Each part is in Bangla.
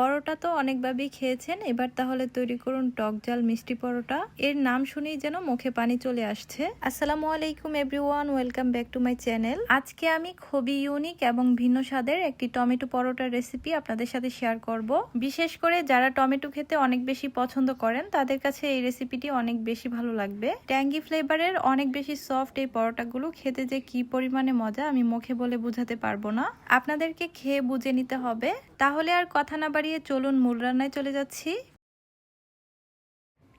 পরোটা তো অনেকভাবেই খেয়েছেন। এবার তাহলে তৈরি করুন টক জাল মিষ্টি পরোটা। এর নাম শুনেই যেন মুখে পানি চলে আসছে। আসসালামু আলাইকুম everyone, welcome back to my channel. আজকে আমি খুবই ইউনিক এবং ভিন্ন স্বাদের একটি টমেটো পরোটার রেসিপি আপনাদের সাথে শেয়ার করব। বিশেষ করে যারা টমেটো খেতে অনেক বেশি পছন্দ করেন, তাদের কাছে এই রেসিপিটি অনেক বেশি ভালো লাগবে। ট্যাঙ্গি ফ্লেভারের অনেক বেশি সফট এই পরোটাগুলো খেতে যে কি পরিমাণে মজা আমি মুখে বলে বোঝাতে পারব না। আপনাদেরকে খেয়ে বুঝে নিতে হবে। তাহলে আর কথা না বাড়িয়ে চলুন মূল রান্নায় চলে যাচ্ছি।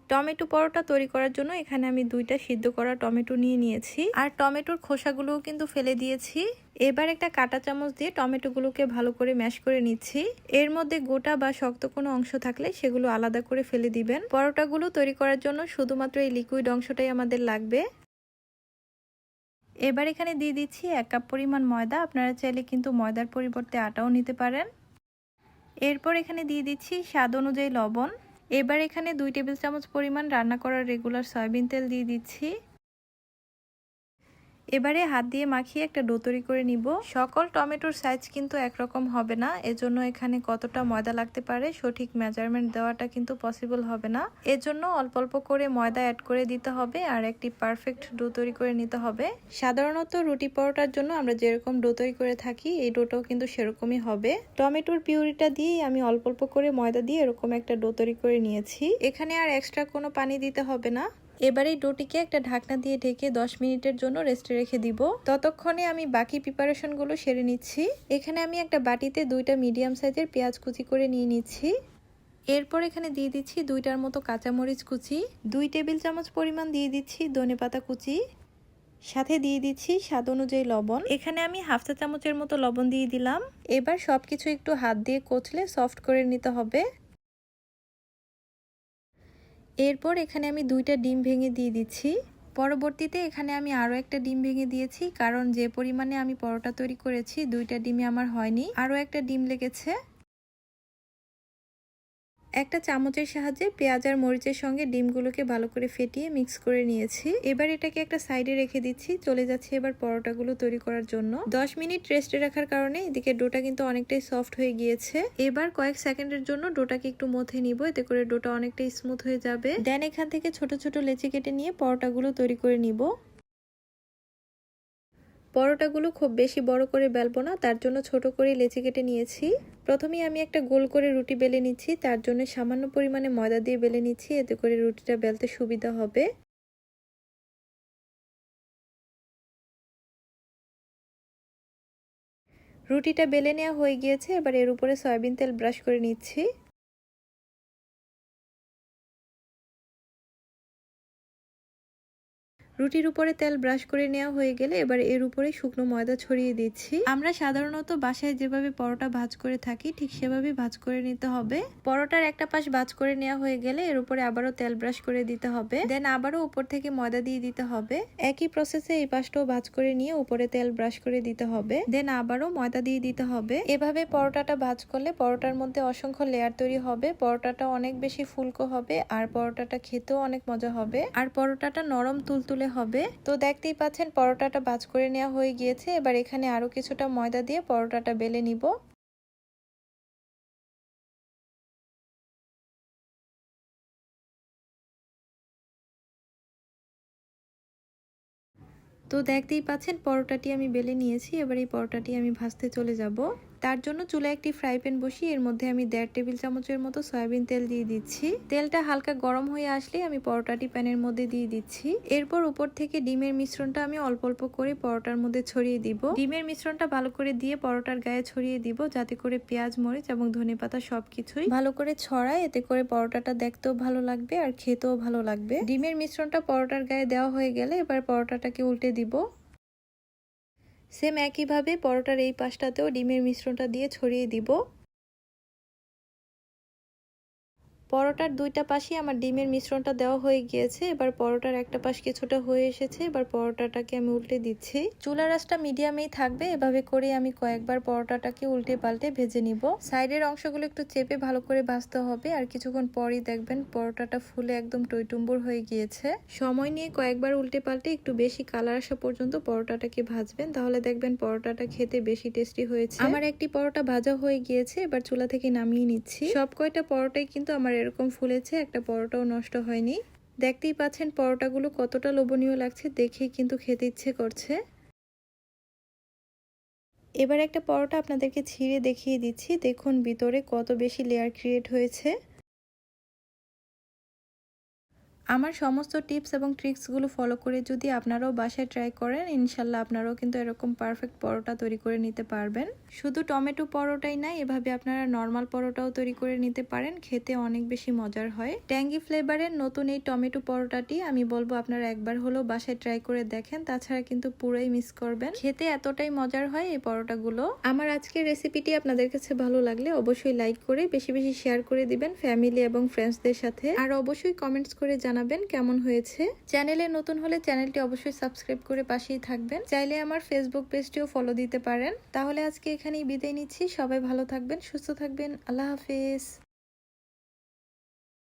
টমেটো পরোটা তৈরি করার জন্য এখানে আমি দুইটা সিদ্ধ করা টমেটো নিয়ে নিয়েছি। আর টমেটোর খোসাগুলোও কিন্তু ফেলে দিয়েছি। এবার একটা কাটা চামচ দিয়ে টমেটোগুলোকে ভালো করে ম্যাশ করে নিচ্ছি। এর মধ্যে গোটা বা শক্ত কোনো অংশ থাকলে সেগুলো আলাদা করে ফেলে দিবেন। পরোটাগুলো তৈরি করার জন্য শুধুমাত্র এই লিকুইড অংশটাই আমাদের লাগবে। এবার এখানে দিয়ে দিচ্ছি এক কাপ পরিমাণ ময়দা। আপনারা চাইলে কিন্তু ময়দার পরিবর্তে আটাও নিতে পারেন। এরপর এখানে দিয়ে দিচ্ছি স্বাদ অনুযায়ী লবণ। এবার এখানে দুই টেবিল চামচ পরিমাণ রান্না করার রেগুলার সয়াবিন তেল দিয়ে দিচ্ছি। এবারে হাত দিয়ে মাখিয়ে একটা ডো তৈরি করে নিব। সকল টমেটোর সাইজ কিন্তু একরকম হবে না। এজন্য এখানে কতটা ময়দা লাগতে পারে, সঠিক মেজারমেন্ট দেওয়াটা কিন্তু পসিবল হবে না। এজন্য অল্প অল্প করে ময়দা অ্যাড করে দিতে হবে আর একটি পারফেক্ট ডো তৈরি করে নিতে হবে। সাধারণত রুটি পরোটার জন্য আমরা যেরকম ডো তৈরি করে থাকি, এই ডোটাও কিন্তু সেরকমই হবে। টমেটোর পিউরিটা দিয়ে আমি অল্প অল্প করে ময়দা দিয়ে এরকম একটা ডো তৈরি করে নিয়েছি। এখানে আর এক্সট্রা কোনো পানি দিতে হবে না। এবার এই ডোটিকে একটা ঢাকনা দিয়ে ঢেকে 10 মিনিটের জন্য রেস্টে রেখে দিব। ততক্ষণে আমি বাকি প্রিপারেশনগুলো সেরে নিচ্ছি। এখানে আমি একটা বাটিতে দুইটা মিডিয়াম সাইজের পেঁয়াজ কুচি করে নিয়ে নিচ্ছি। এরপর এখানে দিয়ে দিচ্ছি দুইটার মতো কাঁচামরিচ কুচি, দুই টেবিল চামচ পরিমাণ দিয়ে দিচ্ছি ধনে পাতা কুচি, সাথে দিয়ে দিচ্ছি স্বাদ অনুযায়ী লবণ। এখানে আমি হাফ চা চামচের মতো লবণ দিয়ে দিলাম। এবার সবকিছু একটু হাত দিয়ে কচলে সফট করে নিতে হবে। এরপর এখানে আমি দুইটা ডিম ভেঙে দিয়ে দিচ্ছি। পরবর্তীতে এখানে আমি আরও একটা ডিম ভেঙে দিয়েছি, কারণ যে পরিমাণে আমি পরোটা তৈরি করেছি, দুইটা ডিমে আমার হয়নি। আরও একটা ডিম লেগেছে। একটা চামচের সাহায্যে পেঁয়াজ আর মরিচের সঙ্গে ডিমগুলোকে ভালো করে ফেটিয়ে মিক্স করে নিয়েছি। এবার এটাকে একটা সাইডে রেখে দিচ্ছি। চলে যাচ্ছি এবার পরোটাগুলো তৈরি করার জন্য। দশ মিনিট রেস্টে রাখার কারণে এদিকে ডোটা কিন্তু অনেকটাই সফট হয়ে গিয়েছে। এবার কয়েক সেকেন্ডের জন্য ডোটাকে একটু মথে নিব। এতে করে ডোটা অনেকটাই স্মুথ হয়ে যাবে। দেন এখান থেকে ছোট ছোট লেচি কেটে নিয়ে পরোটাগুলো তৈরি করে নিব। পরোটাগুলো খুব বেশি বড় করে বেলবো না, তার জন্য ছোট করে লেচি কেটে নিয়েছি। প্রথমেই আমি একটা গোল করে রুটি বেলে নিচ্ছি, তার জন্য সামান্য পরিমাণে ময়দা দিয়ে বেলে নিচ্ছি, এতে করে রুটিটা বেলতে সুবিধা হবে। রুটিটা বেলে নেওয়া হয়ে গিয়েছে, এবার এর উপরে সয়াবিন তেল ব্রাশ করে নিচ্ছি। রুটির উপরে তেল ব্রাশ করে নেওয়া হয়ে গেলে এবার এর উপরে শুকনো ময়দা ছড়িয়ে দিচ্ছি। আমরা সাধারণত বাসায় যেভাবে পরোটা ভাজ করে থাকি, ঠিক সেভাবে ভাজ করে নিতে হবে। পরোটার একটা পাশ ভাজ করে নেওয়া হয়ে গেলে এর উপরে আবারও তেল ব্রাশ করে দিতে হবে। দেন আবারও উপর থেকে ময়দা দিয়ে দিতে হবে। একই প্রসেসে এই পাশটাও ভাজ করে নিয়ে উপরে তেল ব্রাশ করে দিতে হবে। দেন আবারও ময়দা দিয়ে দিতে হবে। এভাবে পরোটাটা ভাজ করলে পরোটার মধ্যে অসংখ্য লেয়ার তৈরি হবে। পরোটাটা অনেক বেশি ফুলকো হবে আর পরোটাটা খেতেও অনেক মজা হবে। আর পরোটাটা নরম তুলতুলে হবে। তো দেখতেই পাচ্ছেন পরোটাটা বাজ করে নেওয়া হয়ে গিয়েছে। এবার এখানে আরও কিছুটা ময়দা দিয়ে পরোটাটা বেলে নিব। তো দেখতেই পাচ্ছেন পরোটাটি আমি বেলে নিয়েছি। এবার এই পরোটাটি আমি ভাজতে চলে যাব। তার জন্য চুলায় একটি ফ্রাই প্যান বসিয়ে এর মধ্যে আমি দেড় টেবিল চামচের মতো সয়াবিন তেল দিয়ে দিচ্ছি। তেলটা হালকা গরম হয়ে আসলে আমি পরোটাটি প্যানের মধ্যে দিয়ে দিচ্ছি। এরপর উপর থেকে ডিমের মিশ্রণটা আমি অল্প অল্প করে পরোটার মধ্যে ছড়িয়ে দিব। ডিমের মিশ্রণটা ভালো করে দিয়ে পরোটার গায়ে ছড়িয়ে দিব, যাতে করে পেঁয়াজ, মরিচ এবং ধনে পাতা সবকিছুই ভালো করে ছড়ায়। এতে করে পরোটাটা দেখতেও ভালো লাগবে আর খেতেও ভালো লাগবে। ডিমের মিশ্রণটা পরোটার গায়ে দেওয়া হয়ে গেলে এবার পরোটাটাকে উল্টে দিব। সেম একইভাবে পরোটার এই পাশটাতেও ডিমের মিশ্রণটা দিয়ে ছড়িয়ে দিব। পরোটার দুইটা পাশে আমার ডিমের মিশ্রণটা দেওয়া হয়ে গিয়েছে। এবার পরোটার একটা পাশ কিছুটা হয়ে এসেছে। এবার পরোটাটাকে আমি উল্টে দিচ্ছি। চুলা রাসটা মিডিয়ামেই থাকবে। এভাবে করে আমি কয়েকবার পরোটাটাকে উল্টে পাল্টে ভেজে নিব। সাইডের অংশগুলো একটু চেপে ভালো করে ভাজতে হবে। আর কিছুক্ষণ পরই দেখবেন পরোটাটা ফুলে একদম টইটুম্বুর হয়ে গিয়েছে। সময় নিয়ে কয়েকবার উল্টে পাল্টে একটু বেশি কালার আসা পর্যন্ত পরোটাটাকে ভাজবেন। তাহলে দেখবেন পরোটাটা খেতে বেশি টেস্টি হয়েছে। আমার একটি পরোটা ভাজা হয়ে গিয়েছে। এবার চুলা থেকে নামিয়ে নিচ্ছি। সব কয়টা পরোটাই কিন্তু আমার এরকম ফুলেছে, একটা পরোটাও নষ্ট হয়নি। দেখতেই পাচ্ছেন পরোটাগুলো কতটা লোভনীয় লাগছে, দেখেই কিন্তু খেতে ইচ্ছে করছে। এবার একটা পরোটা আপনাদেরকে ছিঁড়ে দেখিয়ে দিচ্ছি, দেখুন ভিতরে কত বেশি লেয়ার ক্রিয়েট হয়েছে। আমার সমস্ত টিপস এবং ট্রিক্সগুলো ফলো করে যদি আপনারাও বাসায় ট্রাই করেন, ইনশাল্লাহ আপনারাও কিন্তু এরকম পারফেক্ট পরোটা তৈরি করে নিতে পারবেন। শুধু টমেটো পরোটাই না এভাবে আপনারা নর্মাল পরোটাও তৈরি করে নিতে পারেন, খেতে অনেক বেশি মজার হয়। ট্যাঙ্গি ফ্লেভারের নতুন এই টমেটো পরোটাটি আমি বলব আপনারা একবার হলেও বাসায় ট্রাই করে দেখেন, তাছাড়া কিন্তু পুরোই মিস করবেন। খেতে এতটাই মজার হয় এই পরোটাগুলো। আমার আজকের রেসিপিটি আপনাদের কাছে ভালো লাগলে অবশ্যই লাইক করে, বেশি বেশি শেয়ার করে দিবেন ফ্যামিলি এবং ফ্রেন্ডসদের সাথে। আর অবশ্যই কমেন্টস করে জানাবেন কেমন হয়েছে। চ্যানেলে নতুন হলে চ্যানেলটি অবশ্যই সাবস্ক্রাইব করে পাশেই থাকবেন। চাইলে আমার ফেসবুক পেজটিও ফলো দিতে পারেন। তাহলে আজকে এখানেই বিদায় নিচ্ছি। সবাই ভালো থাকবেন, সুস্থ থাকবেন। আল্লাহ হাফিজ।